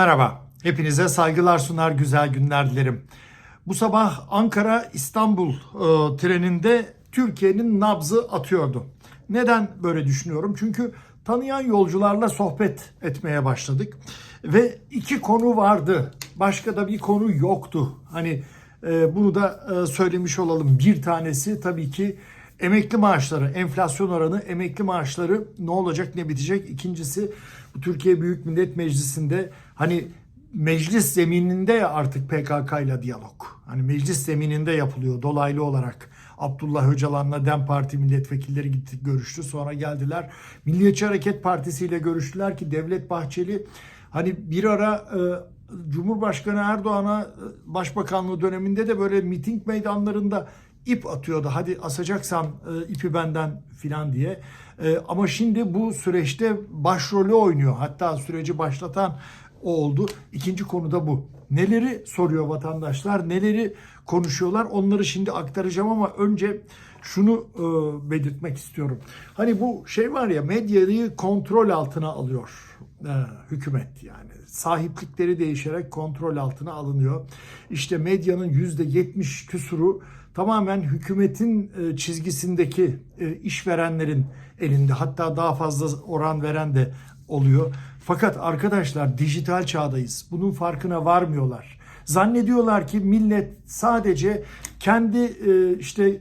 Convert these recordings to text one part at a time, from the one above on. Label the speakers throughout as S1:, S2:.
S1: Merhaba, hepinize saygılar sunar, güzel günler dilerim. Bu sabah Ankara-İstanbul e, treninde Türkiye'nin nabzı atıyordu. Neden böyle düşünüyorum? Çünkü tanıyan yolcularla sohbet etmeye başladık. Ve iki konu vardı. Başka da bir konu yoktu. Hani e, bunu da e, söylemiş olalım. Bir tanesi tabii ki Emekli maaşları, enflasyon oranı, emekli maaşları ne olacak ne bitecek? İkincisi bu Türkiye Büyük Millet Meclisi'nde hani meclis zemininde ya artık PKK ile diyalog. Hani meclis zemininde yapılıyor dolaylı olarak. Abdullah Öcalan'la DEM Parti milletvekilleri gitti görüştü. Sonra geldiler. Milliyetçi Hareket Partisi ile görüştüler ki Devlet Bahçeli hani bir ara e, Cumhurbaşkanı Erdoğan'a e, başbakanlığı döneminde de böyle miting meydanlarında ip atıyordu. Hadi asacaksan e, ipi benden filan diye. E, ama şimdi bu süreçte başrolü oynuyor. Hatta süreci başlatan o oldu. İkinci konu da bu. Neleri soruyor vatandaşlar, neleri konuşuyorlar onları şimdi aktaracağım ama önce şunu e, belirtmek istiyorum. Hani bu şey var ya medyayı kontrol altına alıyor e, hükümet yani. Sahiplikleri değişerek kontrol altına alınıyor. İşte medyanın yüzde yetmiş küsuru tamamen hükümetin e, çizgisindeki e, işverenlerin elinde. Hatta daha fazla oran veren de oluyor. Fakat arkadaşlar dijital çağdayız. Bunun farkına varmıyorlar. Zannediyorlar ki millet sadece kendi e, işte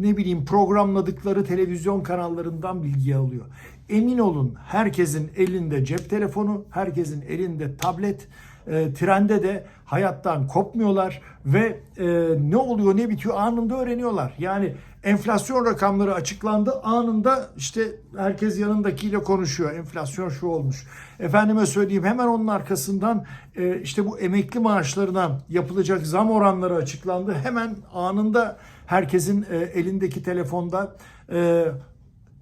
S1: ne bileyim programladıkları televizyon kanallarından bilgi alıyor. Emin olun herkesin elinde cep telefonu, herkesin elinde tablet, e, trende de hayattan kopmuyorlar ve e, ne oluyor ne bitiyor anında öğreniyorlar. Yani enflasyon rakamları açıklandı anında işte herkes yanındakiyle konuşuyor. Enflasyon şu olmuş. Efendime söyleyeyim hemen onun arkasından e, işte bu emekli maaşlarına yapılacak zam oranları açıklandı. Hemen anında herkesin e, elindeki telefonda e,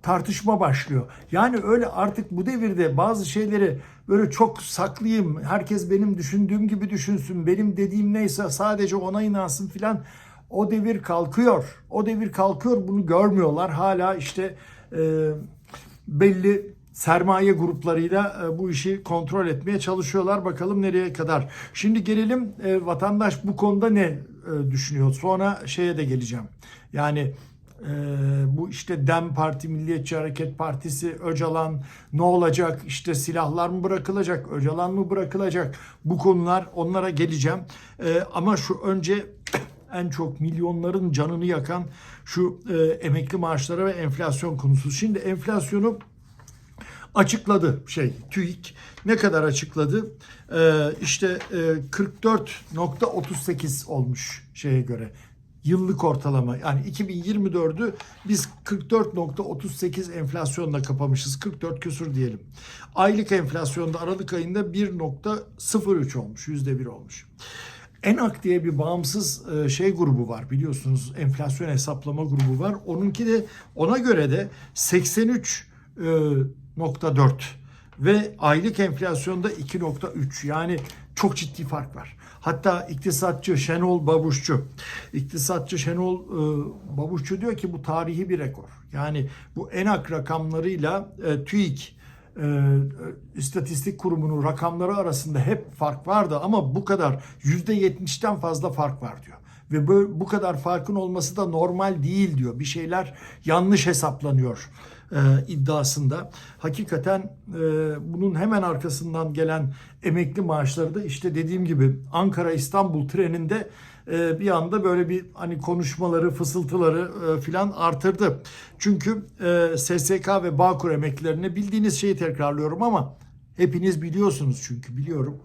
S1: tartışma başlıyor. Yani öyle artık bu devirde bazı şeyleri böyle çok saklayayım, herkes benim düşündüğüm gibi düşünsün, benim dediğim neyse sadece ona inansın filan. O devir kalkıyor. O devir kalkıyor. Bunu görmüyorlar. Hala işte e, belli sermaye gruplarıyla e, bu işi kontrol etmeye çalışıyorlar. Bakalım nereye kadar. Şimdi gelelim e, vatandaş bu konuda ne e, düşünüyor? Sonra şeye de geleceğim. Yani e, bu işte DEM Parti, Milliyetçi Hareket Partisi, Öcalan ne olacak? İşte silahlar mı bırakılacak? Öcalan mı bırakılacak? Bu konular onlara geleceğim. E, ama şu önce en çok milyonların canını yakan şu e, emekli maaşları ve enflasyon konusu. Şimdi enflasyonu açıkladı şey TÜİK ne kadar açıkladı? Ee, işte e, 44.38 olmuş şeye göre yıllık ortalama yani 2024'ü biz 44.38 enflasyonla kapamışız 44 küsur diyelim. Aylık enflasyonda Aralık ayında 1.03 olmuş %1 olmuş. ENAK diye bir bağımsız e, şey grubu var biliyorsunuz enflasyon hesaplama grubu var. Onunki de ona göre de 83 2.4 ve aylık enflasyonda 2.3 yani çok ciddi fark var. Hatta iktisatçı Şenol Babuşçu, iktisatçı Şenol e, Babuşçu diyor ki bu tarihi bir rekor. Yani bu ENAK rakamlarıyla e, TÜİK e, istatistik kurumunun rakamları arasında hep fark vardı ama bu kadar %70'ten fazla fark var diyor. Ve bu, bu kadar farkın olması da normal değil diyor. Bir şeyler yanlış hesaplanıyor e, iddiasında. Hakikaten e, bunun hemen arkasından gelen emekli maaşları da işte dediğim gibi Ankara İstanbul treninde e, bir anda böyle bir hani konuşmaları, fısıltıları e, filan artırdı. çünkü e, SSK ve Bağkur emeklilerine bildiğiniz şeyi tekrarlıyorum ama hepiniz biliyorsunuz çünkü biliyorum.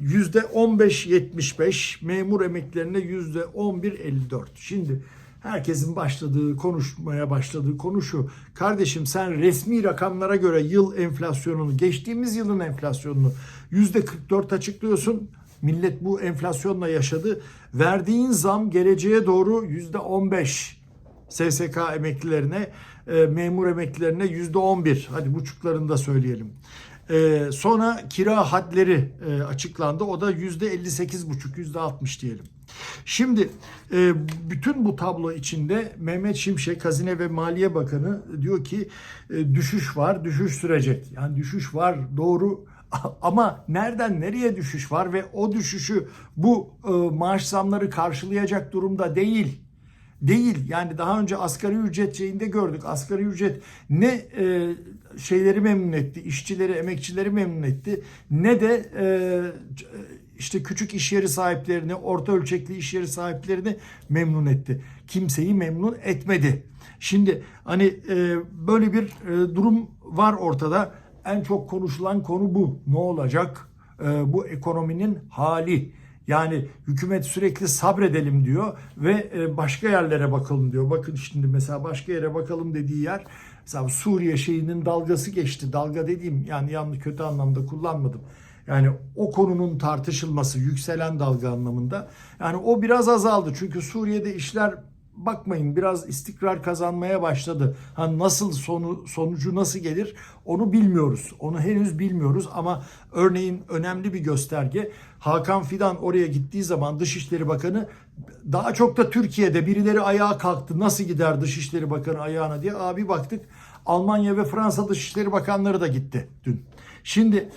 S1: Yüzde 15-75 memur emeklerine yüzde 11-54. Şimdi herkesin başladığı konuşmaya başladığı konu şu. Kardeşim sen resmi rakamlara göre yıl enflasyonunu geçtiğimiz yılın enflasyonunu yüzde 44 açıklıyorsun. Millet bu enflasyonla yaşadı. Verdiğin zam geleceğe doğru yüzde 15 SSK emeklilerine, e, memur emeklilerine yüzde 11. Hadi buçuklarını da söyleyelim. Ee, sonra kira hadleri e, açıklandı. O da yüzde 58 buçuk, yüzde 60 diyelim. Şimdi e, bütün bu tablo içinde Mehmet Şimşek, Hazine ve Maliye Bakanı diyor ki e, düşüş var, düşüş sürecek. Yani düşüş var doğru Ama nereden nereye düşüş var ve o düşüşü bu e, maaş zamları karşılayacak durumda değil. Değil. Yani daha önce asgari ücret şeyinde gördük. Asgari ücret ne e, şeyleri memnun etti, işçileri, emekçileri memnun etti. Ne de e, işte küçük iş yeri sahiplerini, orta ölçekli iş yeri sahiplerini memnun etti. Kimseyi memnun etmedi. Şimdi hani e, böyle bir e, durum var ortada. En çok konuşulan konu bu. Ne olacak? E, bu ekonominin hali. Yani hükümet sürekli sabredelim diyor ve e, başka yerlere bakalım diyor. Bakın şimdi mesela başka yere bakalım dediği yer mesela Suriye şeyinin dalgası geçti. Dalga dediğim yani yanlış kötü anlamda kullanmadım. Yani o konunun tartışılması yükselen dalga anlamında. Yani o biraz azaldı. Çünkü Suriye'de işler bakmayın biraz istikrar kazanmaya başladı. Ha nasıl sonu sonucu nasıl gelir onu bilmiyoruz. Onu henüz bilmiyoruz ama örneğin önemli bir gösterge Hakan Fidan oraya gittiği zaman Dışişleri Bakanı daha çok da Türkiye'de birileri ayağa kalktı. Nasıl gider Dışişleri Bakanı ayağına diye. Abi baktık Almanya ve Fransa Dışişleri Bakanları da gitti dün. Şimdi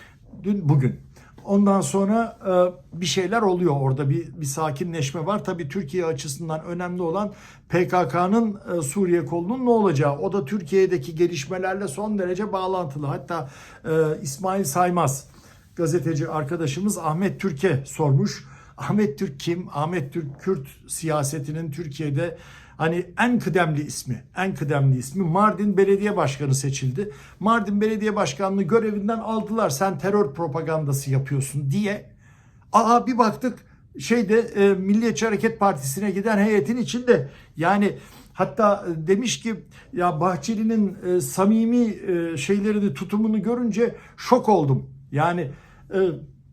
S1: dün bugün Ondan sonra e, bir şeyler oluyor orada bir, bir sakinleşme var. Tabii Türkiye açısından önemli olan PKK'nın e, Suriye kolunun ne olacağı. O da Türkiye'deki gelişmelerle son derece bağlantılı. Hatta e, İsmail Saymaz gazeteci arkadaşımız Ahmet Türk'e sormuş. Ahmet Türk kim? Ahmet Türk Kürt siyasetinin Türkiye'de Hani en kıdemli ismi, en kıdemli ismi Mardin Belediye Başkanı seçildi. Mardin Belediye Başkanlığı görevinden aldılar. Sen terör propagandası yapıyorsun diye. Aa bir baktık şeyde e, Milliyetçi Hareket Partisi'ne giden heyetin içinde. Yani hatta e, demiş ki ya Bahçeli'nin e, samimi e, şeylerini tutumunu görünce şok oldum. Yani e,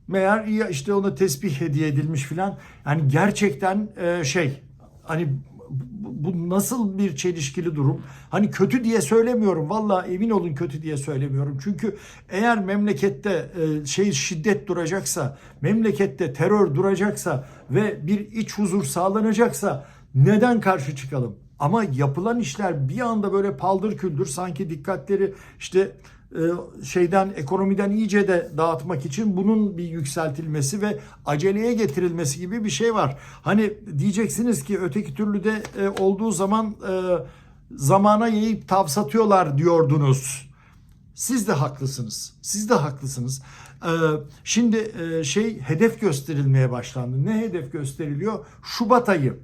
S1: meğer işte ona tesbih hediye edilmiş filan. Yani gerçekten e, şey hani bu nasıl bir çelişkili durum? Hani kötü diye söylemiyorum. Valla emin olun kötü diye söylemiyorum. Çünkü eğer memlekette e, şey şiddet duracaksa, memlekette terör duracaksa ve bir iç huzur sağlanacaksa neden karşı çıkalım? Ama yapılan işler bir anda böyle paldır küldür sanki dikkatleri işte şeyden ekonomiden iyice de dağıtmak için bunun bir yükseltilmesi ve aceleye getirilmesi gibi bir şey var. Hani diyeceksiniz ki öteki türlü de e, olduğu zaman e, zamana yayıp tav satıyorlar diyordunuz. Siz de haklısınız. Siz de haklısınız. Şimdi şey hedef gösterilmeye başlandı. Ne hedef gösteriliyor? Şubat ayı.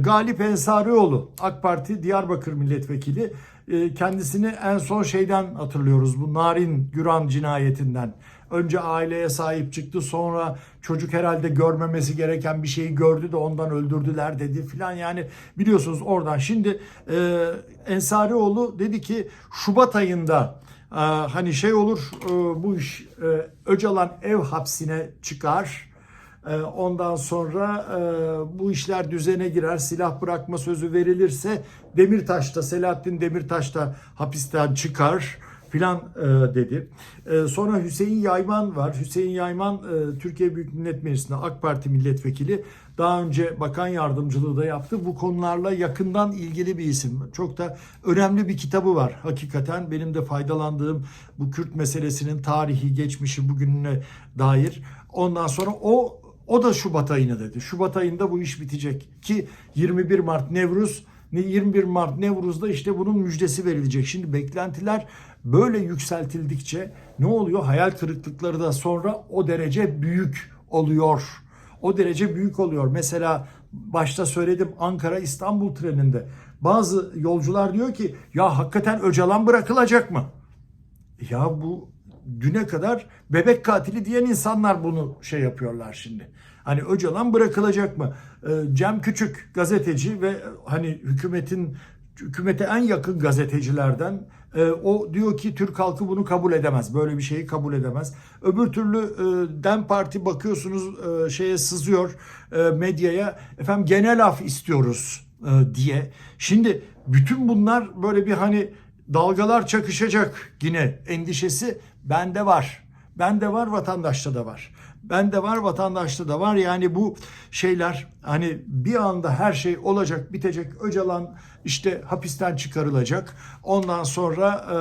S1: Galip Ensarioğlu AK Parti Diyarbakır Milletvekili e, kendisini en son şeyden hatırlıyoruz. Bu Narin Güran cinayetinden. Önce aileye sahip çıktı sonra çocuk herhalde görmemesi gereken bir şeyi gördü de ondan öldürdüler dedi filan yani biliyorsunuz oradan. Şimdi e, Ensarioğlu dedi ki Şubat ayında e, hani şey olur e, bu iş e, Öcalan ev hapsine çıkar ee, ondan sonra e, bu işler düzene girer, silah bırakma sözü verilirse Demirtaş da Selahattin Demirtaş da hapisten çıkar filan e, dedi. E, sonra Hüseyin Yayman var. Hüseyin Yayman Türkiye Büyük Millet Meclisi'nde AK Parti milletvekili. Daha önce bakan yardımcılığı da yaptı. Bu konularla yakından ilgili bir isim. Çok da önemli bir kitabı var. Hakikaten benim de faydalandığım bu Kürt meselesinin tarihi, geçmişi, bugününe dair. Ondan sonra o o da Şubat ayını dedi. Şubat ayında bu iş bitecek. Ki 21 Mart Nevruz 21 Mart Nevruz'da işte bunun müjdesi verilecek. Şimdi beklentiler böyle yükseltildikçe ne oluyor? Hayal kırıklıkları da sonra o derece büyük oluyor. O derece büyük oluyor. Mesela başta söyledim Ankara İstanbul treninde bazı yolcular diyor ki ya hakikaten Öcalan bırakılacak mı? Ya bu düne kadar bebek katili diyen insanlar bunu şey yapıyorlar şimdi. Hani Öcalan bırakılacak mı? Ee, Cem Küçük gazeteci ve hani hükümetin hükümete en yakın gazetecilerden e, o diyor ki Türk halkı bunu kabul edemez. Böyle bir şeyi kabul edemez. Öbür türlü e, Dem Parti bakıyorsunuz e, şeye sızıyor e, medyaya efendim genel af istiyoruz e, diye. Şimdi bütün bunlar böyle bir hani dalgalar çakışacak yine endişesi bende var. Bende var, vatandaşta da var. Bende var, vatandaşta da var. Yani bu şeyler hani bir anda her şey olacak, bitecek. Öcalan işte hapisten çıkarılacak. Ondan sonra e,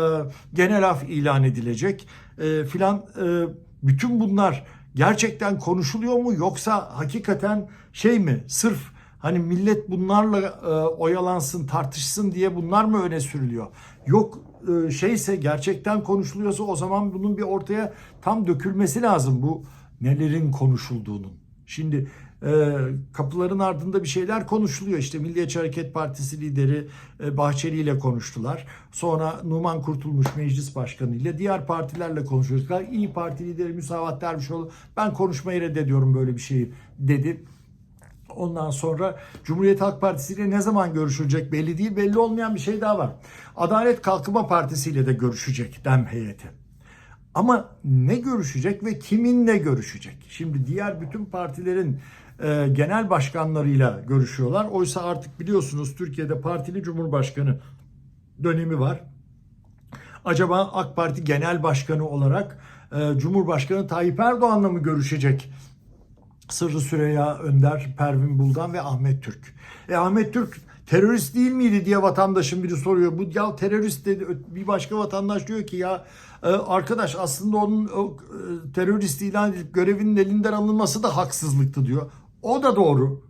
S1: genel af ilan edilecek e, filan. E, bütün bunlar gerçekten konuşuluyor mu yoksa hakikaten şey mi sırf hani millet bunlarla e, oyalansın tartışsın diye bunlar mı öne sürülüyor? Yok e, şeyse gerçekten konuşuluyorsa o zaman bunun bir ortaya tam dökülmesi lazım bu nelerin konuşulduğunun. Şimdi e, kapıların ardında bir şeyler konuşuluyor. İşte Milliyetçi Hareket Partisi lideri e, Bahçeli ile konuştular. Sonra Numan Kurtulmuş Meclis Başkanı ile diğer partilerle konuşuyorlar. İyi Parti lideri Müsavat Dervişoğlu ben konuşmayı reddediyorum böyle bir şeyi dedi. Ondan sonra Cumhuriyet Halk Partisi ile ne zaman görüşülecek belli değil. Belli olmayan bir şey daha var. Adalet Kalkınma Partisi ile de görüşecek DEM heyeti. Ama ne görüşecek ve kiminle görüşecek? Şimdi diğer bütün partilerin e, genel başkanlarıyla görüşüyorlar. Oysa artık biliyorsunuz Türkiye'de partili cumhurbaşkanı dönemi var. Acaba AK Parti Genel Başkanı olarak e, Cumhurbaşkanı Tayyip Erdoğan'la mı görüşecek? Sırrı Süreyya Önder, Pervin Buldan ve Ahmet Türk. E Ahmet Türk terörist değil miydi diye vatandaşın biri soruyor. Bu ya terörist dedi. Bir başka vatandaş diyor ki ya e, arkadaş aslında onun o, e, terörist ilan edip görevinin elinden alınması da haksızlıktı diyor. O da doğru.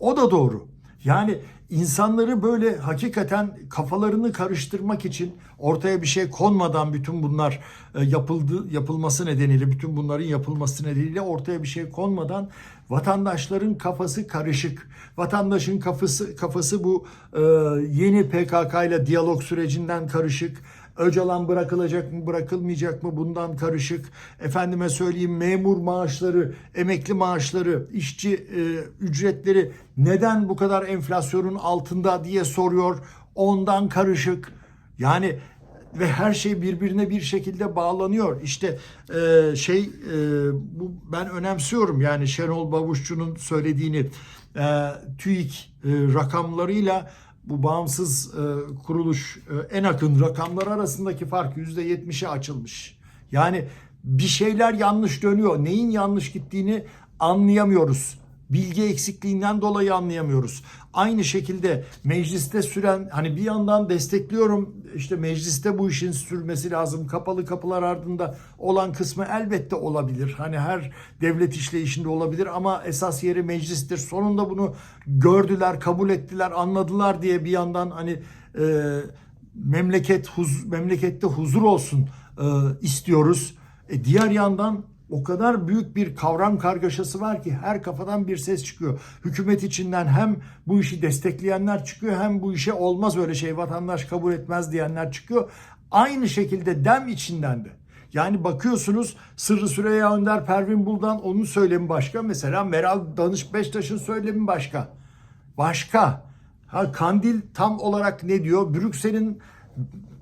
S1: O da doğru. Yani insanları böyle hakikaten kafalarını karıştırmak için ortaya bir şey konmadan bütün bunlar e, yapıldı yapılması nedeniyle bütün bunların yapılması nedeniyle ortaya bir şey konmadan vatandaşların kafası karışık. Vatandaşın kafası kafası bu e, yeni PKK ile diyalog sürecinden karışık. Öcalan bırakılacak mı bırakılmayacak mı bundan karışık. Efendime söyleyeyim memur maaşları, emekli maaşları, işçi e, ücretleri neden bu kadar enflasyonun altında diye soruyor. Ondan karışık. Yani ve her şey birbirine bir şekilde bağlanıyor. İşte e, şey e, bu ben önemsiyorum yani Şenol Babuşçu'nun söylediğini e, TÜİK e, rakamlarıyla bu bağımsız e, kuruluş e, en akın rakamlar arasındaki fark yüzde 70'e açılmış. Yani bir şeyler yanlış dönüyor. Neyin yanlış gittiğini anlayamıyoruz. Bilgi eksikliğinden dolayı anlayamıyoruz. Aynı şekilde mecliste süren hani bir yandan destekliyorum işte mecliste bu işin sürmesi lazım. Kapalı kapılar ardında olan kısmı elbette olabilir. Hani her devlet işleyişinde olabilir ama esas yeri meclistir. Sonunda bunu gördüler, kabul ettiler, anladılar diye bir yandan hani e, memleket huz, memlekette huzur olsun e, istiyoruz. E, diğer yandan o kadar büyük bir kavram kargaşası var ki her kafadan bir ses çıkıyor. Hükümet içinden hem bu işi destekleyenler çıkıyor hem bu işe olmaz öyle şey vatandaş kabul etmez diyenler çıkıyor. Aynı şekilde dem içinden de. Yani bakıyorsunuz Sırrı Süreyya Önder, Pervin Buldan onun söylemi başka. Mesela Meral Danış Beştaş'ın söylemi başka. Başka. Ha, Kandil tam olarak ne diyor? Brüksel'in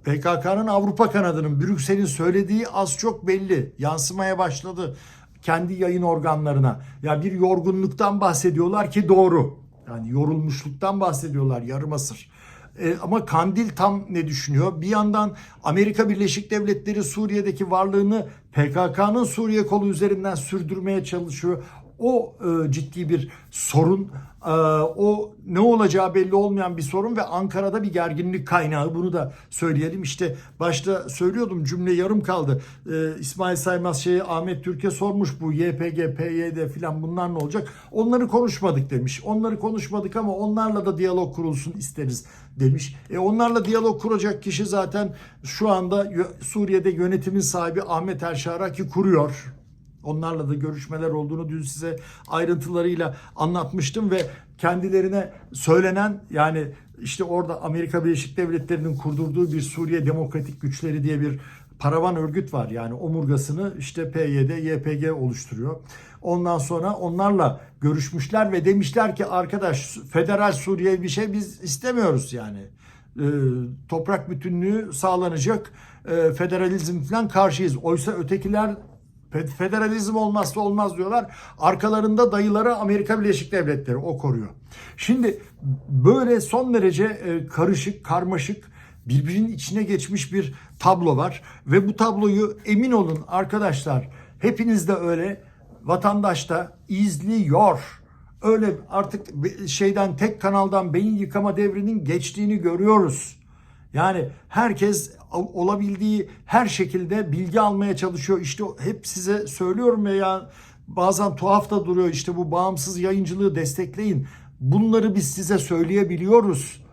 S1: PKK'nın Avrupa kanadının Brüksel'in söylediği az çok belli. Yansımaya başladı kendi yayın organlarına. Ya bir yorgunluktan bahsediyorlar ki doğru. Yani yorulmuşluktan bahsediyorlar yarım asır. E, ama Kandil tam ne düşünüyor? Bir yandan Amerika Birleşik Devletleri Suriye'deki varlığını PKK'nın Suriye kolu üzerinden sürdürmeye çalışıyor. O e, ciddi bir sorun. E, o ne olacağı belli olmayan bir sorun ve Ankara'da bir gerginlik kaynağı. Bunu da söyleyelim. İşte başta söylüyordum cümle yarım kaldı. E, İsmail Saymaz şeyi Ahmet Türkiye sormuş bu YPG, PYD filan bunlar ne olacak? Onları konuşmadık demiş. Onları konuşmadık ama onlarla da diyalog kurulsun isteriz demiş. E onlarla diyalog kuracak kişi zaten şu anda Suriye'de yönetimin sahibi Ahmet Erşara ki kuruyor. Onlarla da görüşmeler olduğunu dün size ayrıntılarıyla anlatmıştım ve kendilerine söylenen yani işte orada Amerika Birleşik Devletleri'nin kurdurduğu bir Suriye Demokratik Güçleri diye bir paravan örgüt var. Yani omurgasını işte PYD, YPG oluşturuyor. Ondan sonra onlarla görüşmüşler ve demişler ki arkadaş federal Suriye bir şey biz istemiyoruz yani. E, toprak bütünlüğü sağlanacak, e, federalizm falan karşıyız. Oysa ötekiler Federalizm olmazsa olmaz diyorlar. Arkalarında dayıları Amerika Birleşik Devletleri o koruyor. Şimdi böyle son derece e, karışık, karmaşık birbirinin içine geçmiş bir tablo var ve bu tabloyu emin olun arkadaşlar hepiniz de öyle vatandaş da izliyor. Öyle artık şeyden tek kanaldan beyin yıkama devrinin geçtiğini görüyoruz. Yani herkes olabildiği her şekilde bilgi almaya çalışıyor. İşte hep size söylüyorum ya, bazen tuhaf da duruyor. İşte bu bağımsız yayıncılığı destekleyin. Bunları biz size söyleyebiliyoruz.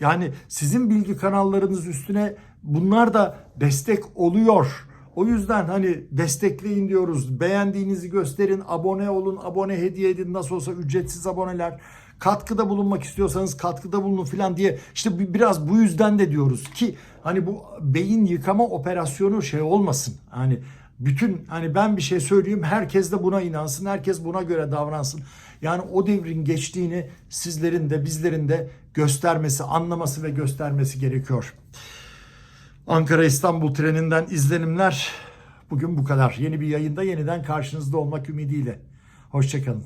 S1: Yani sizin bilgi kanallarınız üstüne bunlar da destek oluyor. O yüzden hani destekleyin diyoruz. Beğendiğinizi gösterin, abone olun, abone hediye edin. Nasıl olsa ücretsiz aboneler. Katkıda bulunmak istiyorsanız katkıda bulunun falan diye. İşte bi- biraz bu yüzden de diyoruz ki hani bu beyin yıkama operasyonu şey olmasın. Hani bütün hani ben bir şey söyleyeyim herkes de buna inansın. Herkes buna göre davransın. Yani o devrin geçtiğini sizlerin de bizlerin de göstermesi, anlaması ve göstermesi gerekiyor. Ankara İstanbul treninden izlenimler bugün bu kadar. Yeni bir yayında yeniden karşınızda olmak ümidiyle. Hoşçakalın.